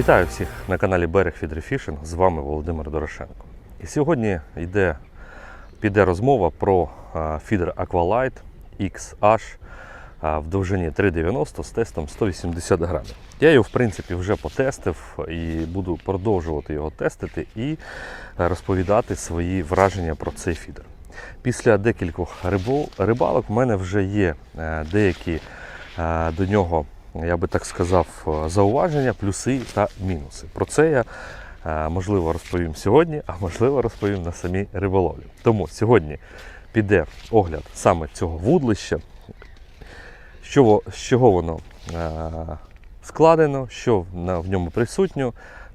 Вітаю всіх на каналі Берег Фідерфішинг. З вами Володимир Дорошенко. І сьогодні йде, піде розмова про фідер Aqualight XH в довжині 3,90 з тестом 180 грамів. Я його в принципі вже потестив і буду продовжувати його тестити і розповідати свої враження про цей фідер. Після декількох рибалок в мене вже є е, деякі е, до нього, я би так сказав, е, зауваження, плюси та мінуси. Про це я е, можливо розповім сьогодні, а можливо розповім на самій риболовлі. Тому сьогодні піде огляд саме цього вудлища, що, з чого воно е, складено, що в ньому присутньо,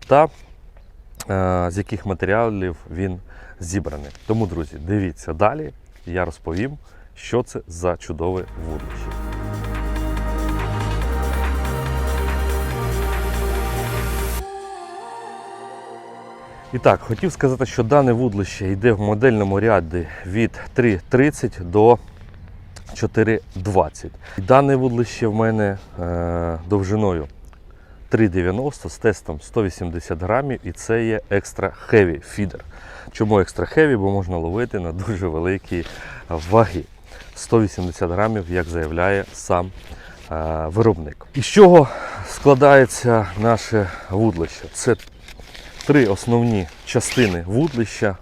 та з яких матеріалів він зібраний. Тому, друзі, дивіться далі, я розповім, що це за чудове вудлище. І так, хотів сказати, що дане вудлище йде в модельному ряді від 3.30 до 4,20. Дане вудлище в мене е, довжиною 3,90 з тестом 180 грамів, і це є екстра хеві фідер. Чому екстра хеві? Бо можна ловити на дуже великі ваги. 180 грамів, як заявляє сам е, виробник. Із чого складається наше вудлище? Це три основні частини вудлища.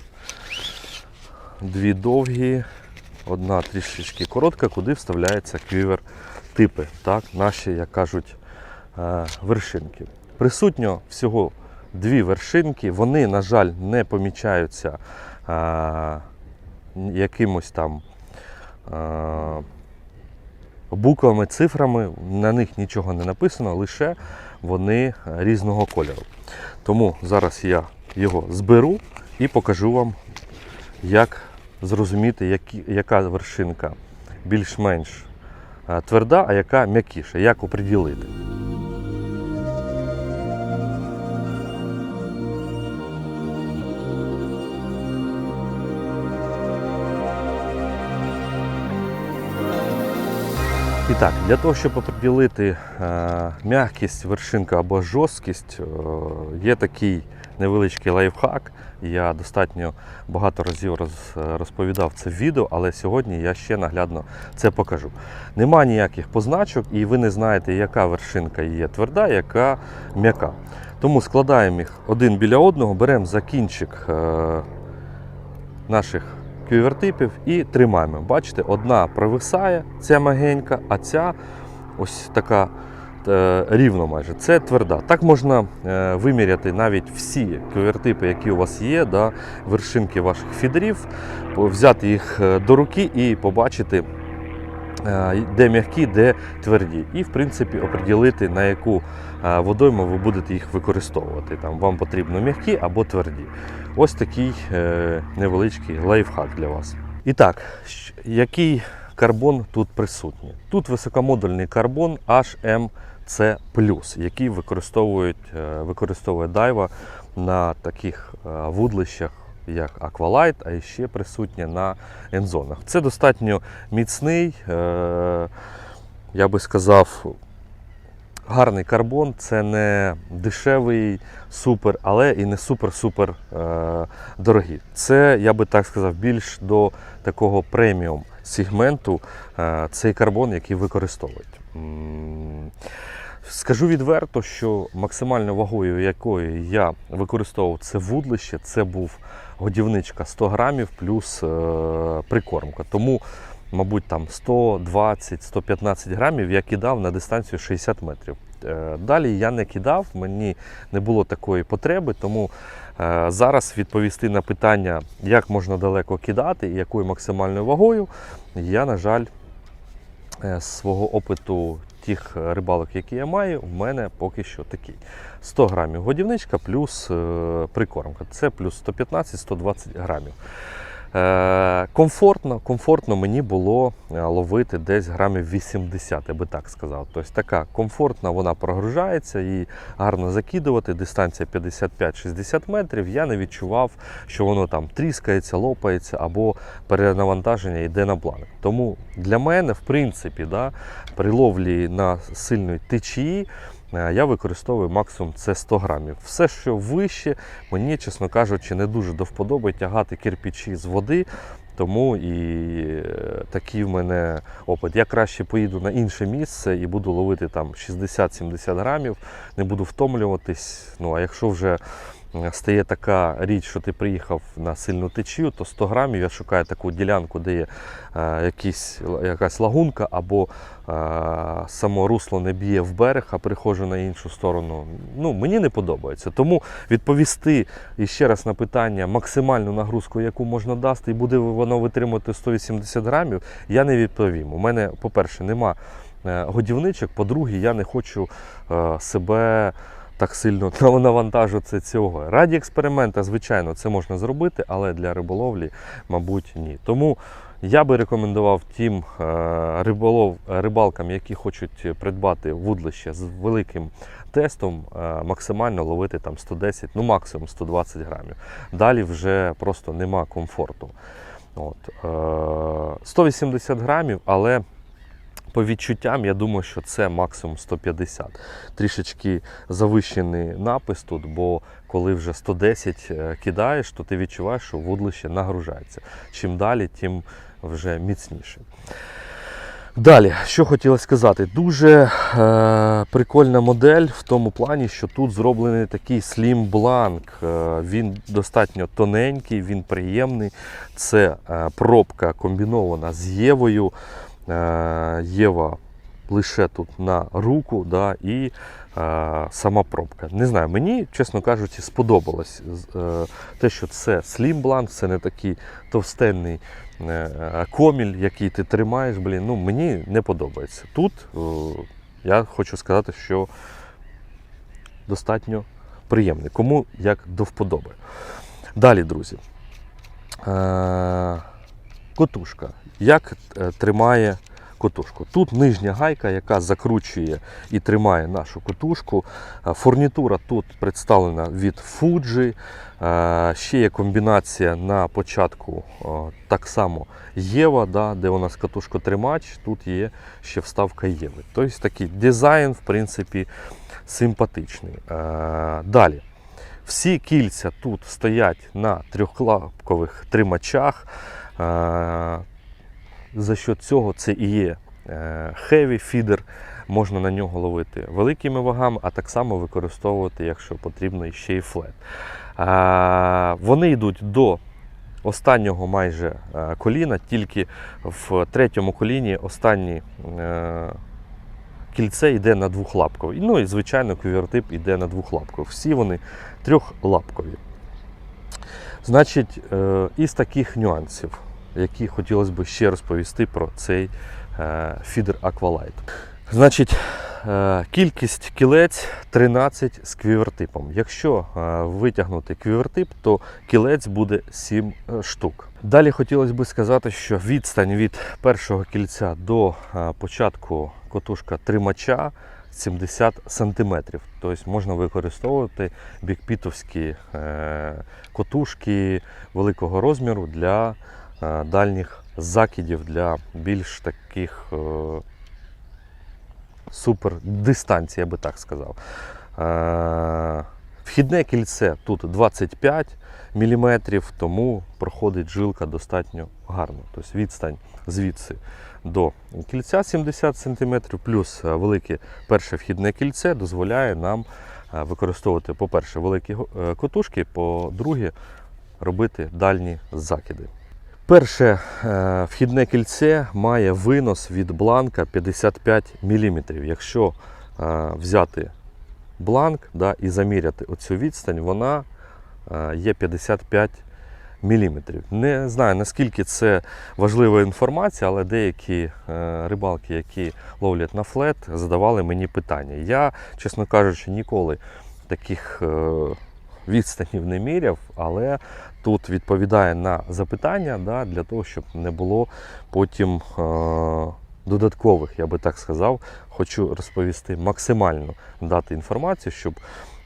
Дві довгі, одна трішечки коротка, куди вставляються квівер типи, так, наші, як кажуть, е, вершинки. Присутньо всього дві вершинки, вони, на жаль, не помічаються е, якимось там е, буквами, цифрами, на них нічого не написано, лише вони різного кольору. Тому зараз я його зберу і покажу вам, як зрозуміти, яка вершинка більш-менш е, тверда, а яка м'якіша, як оприділити. І так, для того, щоб оприділити е, м'якість вершинка або жорсткість, е, є такий невеличкий лайфхак. Я достатньо багато разів роз, розповідав це в відео, але сьогодні я ще наглядно це покажу. Нема ніяких позначок, і ви не знаєте, яка вершинка є тверда, яка м'яка. Тому складаємо їх один біля одного, беремо за кінчик е, наших квівертипів і тримаємо. Бачите, одна провисає, ця магенька, а ця ось така е, рівно майже. Це тверда. Так можна е, виміряти навіть всі квівертипи, які у вас є, да, вершинки ваших фідерів, взяти їх е, до руки і побачити. Де м'які, де тверді, і в принципі оприділити на яку водойму ви будете їх використовувати. Там вам потрібно м'які або тверді. Ось такий е, невеличкий лайфхак для вас. І так, який карбон тут присутній? Тут високомодульний карбон HMC+, який використовують, е, використовує дайва на таких е, вудлищах, як Aqualight, а ще присутнє на ензонах. Це достатньо міцний, я би сказав, гарний карбон, це не дешевий супер, але і не супер-супер е, дорогі. Це, я би так сказав, більш до такого преміум сегменту е, цей карбон, який використовують. Скажу відверто, що максимально вагою, якою я використовував це вудлище, це був годівничка 100 грамів плюс е, прикормка. Тому, мабуть, там 120-115 грамів я кидав на дистанцію 60 метрів. Е, Далі я не кидав, мені не було такої потреби, тому е, зараз відповісти на питання, як можна далеко кидати і якою максимальною вагою, я, на жаль, е, з свого опиту тих рибалок, які я маю, в мене поки що такий. 100 грамів годівничка плюс е, прикормка. Це плюс 115-120 грамів. Е, комфортно, комфортно мені було е, ловити десь грамів 80, я би так сказав. Тобто така комфортна, вона прогружається і гарно закидувати. Дистанція 55-60 метрів. Я не відчував, що воно там тріскається, лопається або перенавантаження йде на бланк. Тому для мене, в принципі, да, при ловлі на сильної течії е, я використовую максимум це 100 грамів. Все, що вище, мені, чесно кажучи, не дуже до вподоби тягати кирпичі з води. Тому і е, такий в мене опит. Я краще поїду на інше місце і буду ловити там 60-70 грамів, не буду втомлюватись. Ну а якщо вже стає така річ, що ти приїхав на сильну течію, то 100 грамів я шукаю таку ділянку, де є е, якісь, якась лагунка або е, само русло не б'є в берег, а переходжу на іншу сторону. Ну, мені не подобається. Тому відповісти і ще раз на питання максимальну нагрузку, яку можна дасти, і буде воно витримувати 180 грамів, я не відповім. У мене, по-перше, нема е, годівничок, по-друге, я не хочу е, себе так сильно навантажувати цього. Раді експеримента, звичайно, це можна зробити, але для риболовлі, мабуть, ні. Тому я би рекомендував тим е, риболов, рибалкам, які хочуть придбати вудлище з великим тестом, е, максимально ловити там 110, ну максимум 120 грамів. Далі вже просто нема комфорту. От, е, 180 грамів, але по відчуттям, я думаю, що це максимум 150. Трішечки завищений напис тут, бо коли вже 110 е, кидаєш, то ти відчуваєш, що вудлище нагружається. Чим далі, тим вже міцніше. Далі, що хотілося сказати, дуже е, прикольна модель в тому плані, що тут зроблений такий Blank. Е, він достатньо тоненький, він приємний. Це е, пробка комбінована з Євою. Е, Єва лише тут на руку, да, і е, сама пробка. Не знаю, мені, чесно кажучи, сподобалось е, те, що це Blank, це не такий товстенний е, коміль, який ти тримаєш. Блін, ну мені не подобається. Тут е, я хочу сказати, що достатньо приємний. Кому як до вподоби. Далі, друзі. Е, котушка. Як е, тримає котушку? Тут нижня гайка, яка закручує і тримає нашу котушку. Е, Фурнітура тут представлена від Fuji. Е, Ще є комбінація на початку так само Єва, да, де у нас катушкотримач, тут є ще вставка Єви. Тобто такий дизайн, в принципі, симпатичний. Далі. Всі кільця тут стоять на трьохлапкових тримачах. За що цього це і є хеві фідер. Можна на нього ловити великими вагами, а так само використовувати, якщо потрібно, ще й флет. Вони йдуть до останнього майже е, коліна, тільки в третьому коліні останнє е, кільце йде на двохлапковий. Ну і звичайно квівертип йде на двохлапковий. Всі вони трьохлапкові. Значить, е, із таких нюансів, які хотілося б ще розповісти про цей е, фідер Aqualight. Значить, е, кількість кілець 13 з квівертипом. Якщо е, витягнути квівертип, то кілець буде 7 е, штук. Далі хотілося б сказати, що відстань від першого кільця до початку котушка тримача 70 см. Тобто можна використовувати бікпітовські котушки великого розміру для дальніх закидів, для більш таких е, супер дистанцій, я би так сказав. Е, Вхідне кільце тут 25 мм, тому проходить жилка достатньо гарно. Тобто відстань звідси до кільця 70 см, плюс е, велике перше вхідне кільце дозволяє нам е, використовувати, по-перше, великі е, котушки, по-друге, робити дальні закиди. Перше е, вхідне кільце має винос від бланка 55 мм. Якщо е, взяти бланк да, і заміряти оцю відстань, вона е, є 55 мм. Не знаю наскільки це важлива інформація, але деякі рибалки, які ловлять на флет, задавали мені питання. Я, чесно кажучи, ніколи таких відстанів не міряв, але тут відповідає на запитання да, для того, щоб не було потім е, додаткових, я би так сказав. Хочу розповісти максимально дати інформацію, щоб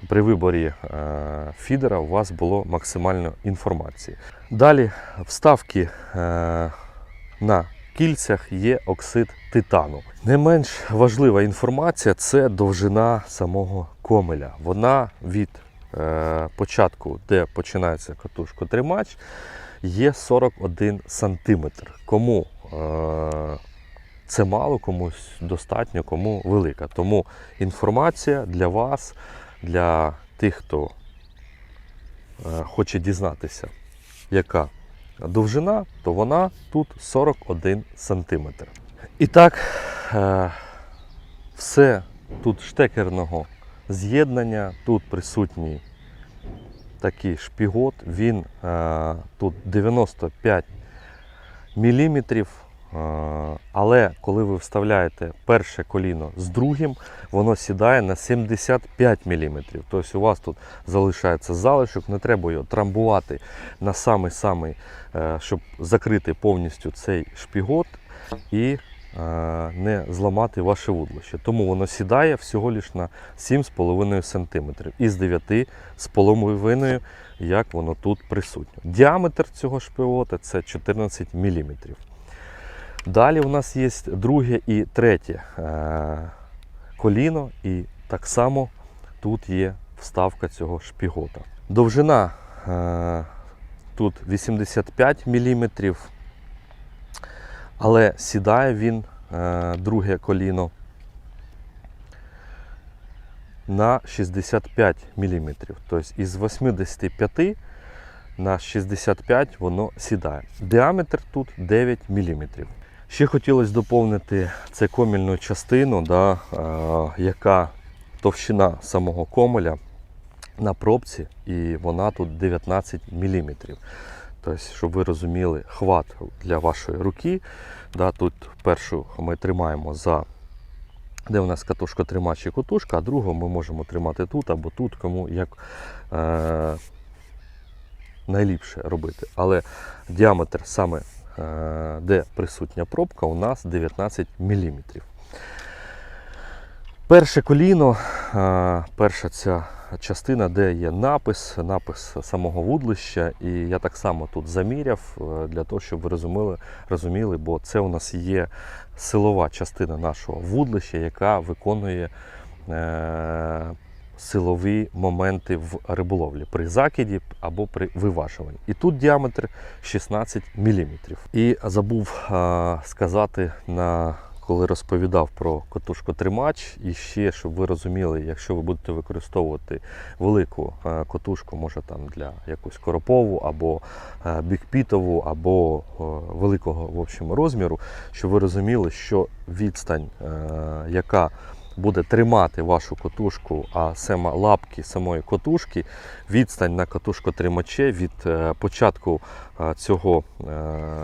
при виборі е, фідера у вас було максимально інформації. Далі вставки е, на кільцях є оксид титану. Не менш важлива інформація це довжина самого комеля. Вона від початку, де починається катушкотримач, є 41 сантиметр. Кому е, це мало, комусь достатньо, кому велика. Тому інформація для вас, для тих, хто е, хоче дізнатися, яка довжина, то вона тут 41 сантиметр. І так, е, все тут штекерного з'єднання, тут присутній такий шпігот, він е, тут 95 міліметрів. Е, Але коли ви вставляєте перше коліно з другим, воно сідає на 75 мм. Тобто у вас тут залишається залишок, не треба його трамбувати на самий-самий, е, щоб закрити повністю цей шпігот і не зламати ваше вудлище. Тому воно сідає всього лиш на 7,5 см із 9,5 як воно тут присутнє. Діаметр цього шпигота це 14 мм. Далі у нас є друге і третє е, коліно, і так само тут є вставка цього шпігота. Довжина е, тут 85 мм, але сідає він, е, друге коліно, на 65 мм. Тобто із 85 на 65 воно сідає. Діаметр тут 9 мм. Ще хотілося доповнити це комільну частину, да, е, яка товщина самого комеля на пробці, і вона тут 19 мм. Тобто, щоб ви розуміли, хват для вашої руки. Да, тут першу ми тримаємо за де у нас катушка тримач і котушка, а другу ми можемо тримати тут або тут, кому як е, найліпше робити. Але діаметр саме е, де присутня пробка, у нас 19 мм. Перше коліно, перша ця частина, де є напис, напис самого вудлища. І я так само тут заміряв е, для того, щоб ви розуміли, розуміли, бо це у нас є силова частина нашого вудлища, яка виконує е, силові моменти в риболовлі при закиді або при виважуванні. І тут діаметр 16 мм. І забув сказати на коли розповідав про котушку тримач, і ще, щоб ви розуміли, якщо ви будете використовувати велику катушку, котушку, може там для якусь коропову або е, бікпітову, або е, великого в общем, розміру, щоб ви розуміли, що відстань, яка буде тримати вашу котушку, а саме лапки самої котушки, відстань на катушку тримаче від е, початку е, цього е,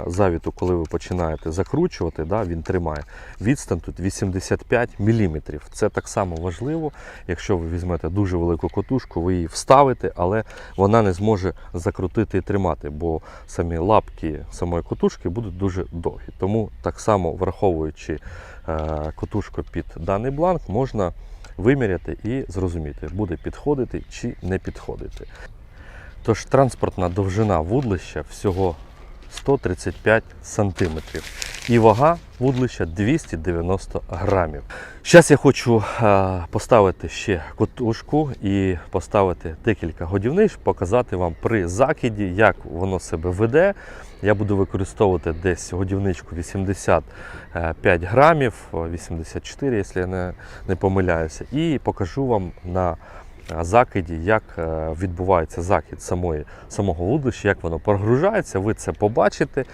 завіту, коли ви починаєте закручувати, да, він тримає. Відстань тут 85 мм. Це так само важливо, якщо ви візьмете дуже велику котушку, ви її вставите, але вона не зможе закрутити і тримати, бо самі лапки самої котушки будуть дуже довгі. Тому так само враховуючи котушку під даний бланк, можна виміряти і зрозуміти, буде підходити чи не підходити. Тож транспортна довжина вудлища всього 135 см. І вага вудлища 290 грамів. Зараз я хочу поставити ще котушку і поставити декілька годівнич, показати вам при закиді, як воно себе веде. Я буду використовувати десь годівничку 85 грамів, 84, якщо я не, не помиляюся, і покажу вам на закиді, як е, відбувається закид самої, самого вудлища, як воно прогружається, ви це побачите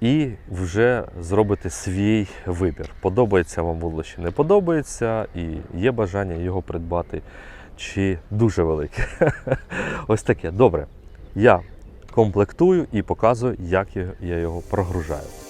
і вже зробите свій вибір. Подобається вам вудлище, не подобається, і є бажання його придбати, чи дуже велике. Ось таке. Добре. Я комплектую і показую, як я його прогружаю.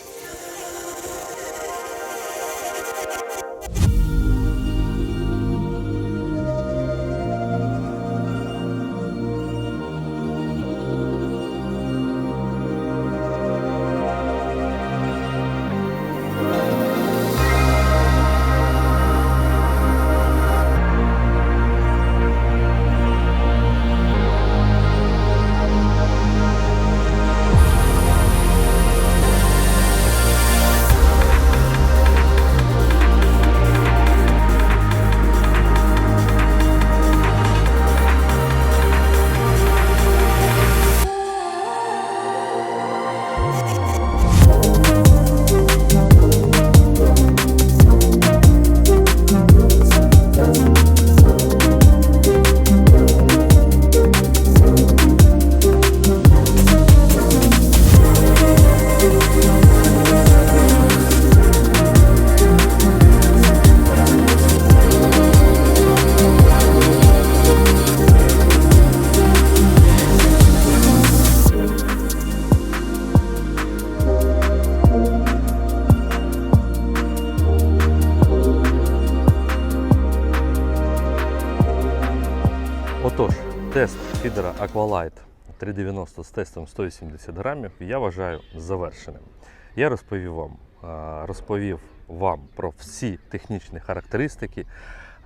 Aqualight 390 з тестом 180 грамів я вважаю завершеним. Я розповів вам, е, розповів вам про всі технічні характеристики,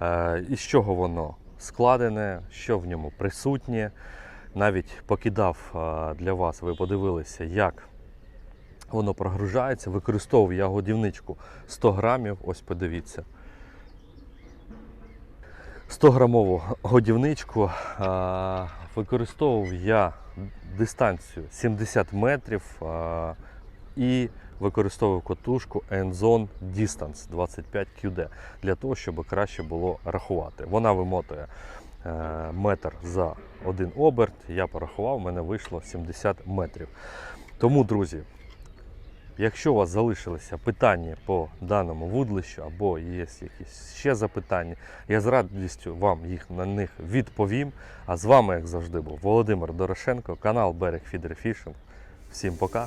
е, із чого воно складене, що в ньому присутнє. Навіть покидав е, для вас, ви подивилися, як воно прогружається. Використовував я годівничку 100 грамів. Ось подивіться. 100 грамову годівничку. Використовував я дистанцію 70 метрів і використовував котушку Enzone Distance 25 QD для того, щоб краще було рахувати. Вона вимотує е, метр за один оберт. Я порахував, у мене вийшло 70 метрів. Тому, друзі, Якщо у вас залишилися питання по даному вудлищу або є якісь ще запитання, я з радістю вам їх на них відповім. А з вами, як завжди, був Володимир Дорошенко, канал Берег Фідерфішинг. Всім пока!